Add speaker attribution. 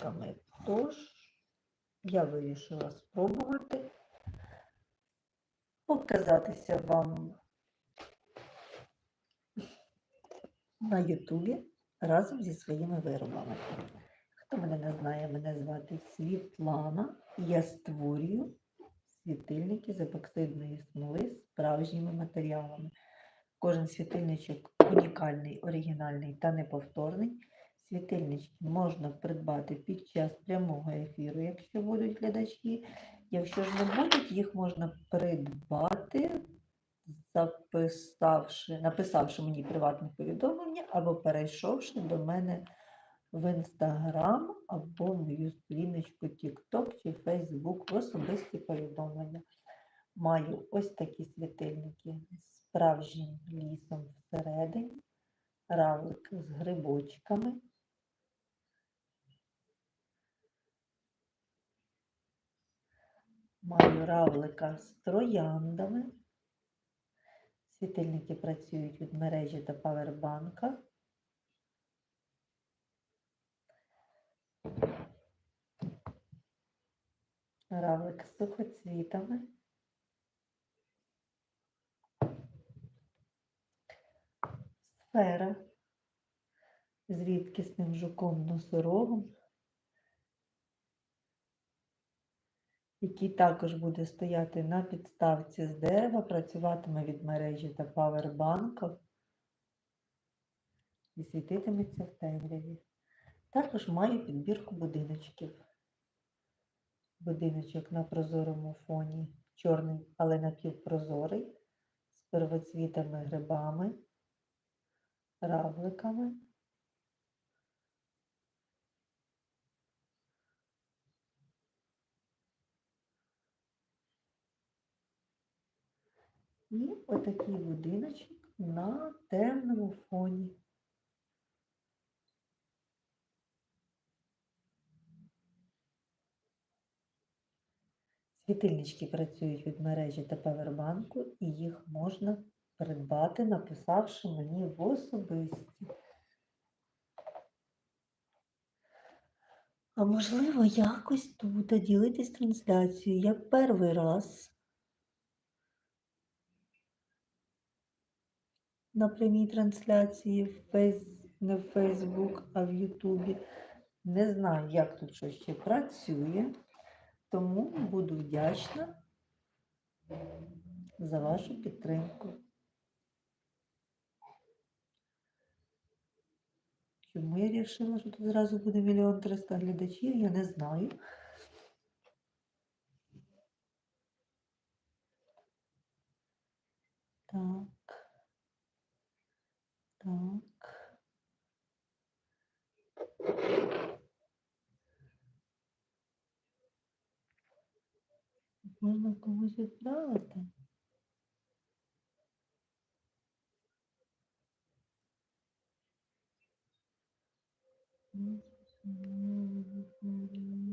Speaker 1: квіточками. Тож я вирішила спробувати показатися вам на Ютубі разом зі своїми виробами. Хто мене не знає, мене звати Світлана. Я створюю світильники з епоксидної смоли з справжніми матеріалами. Кожен світильничок унікальний, оригінальний та неповторний. Світильнички можна придбати під час прямого ефіру, якщо будуть глядачі. Якщо ж не будуть, їх можна придбати, записавши, написавши мені приватне повідомлення або перейшовши до мене в Інстаграм або мою сторіночку TikTok чи Facebook в особисті повідомлення. Маю ось такі світильники з справжнім лісом всередині, равлик з грибочками. Маю равлика з трояндами. Світильники працюють від мережі та павербанка. Равлик з сухоцвітами. Сфера з рідкісним жуком носорогом, який також буде стояти на підставці з дерева, працюватиме від мережі та павербанка і світитиметься в темряві. Також маю підбірку будиночків. Будиночок на прозорому фоні, чорний, але напівпрозорий, з первоцвітами грибами, равликами. І отакий будиночок на темному фоні. Світильнички працюють від мережі та павербанку, і їх можна придбати, написавши мені в особисті. А можливо, якось тут ділитись трансляцією. Я перший раз на прямій трансляції в не в Фейсбук, а в Ютубі. Не знаю, як тут що ще працює, тому буду вдячна за вашу підтримку. Чому я вирішила, що тут зразу буде мільйон триста глядачів, я не знаю. Так. Так. Можна комусь відправити? Mm-hmm.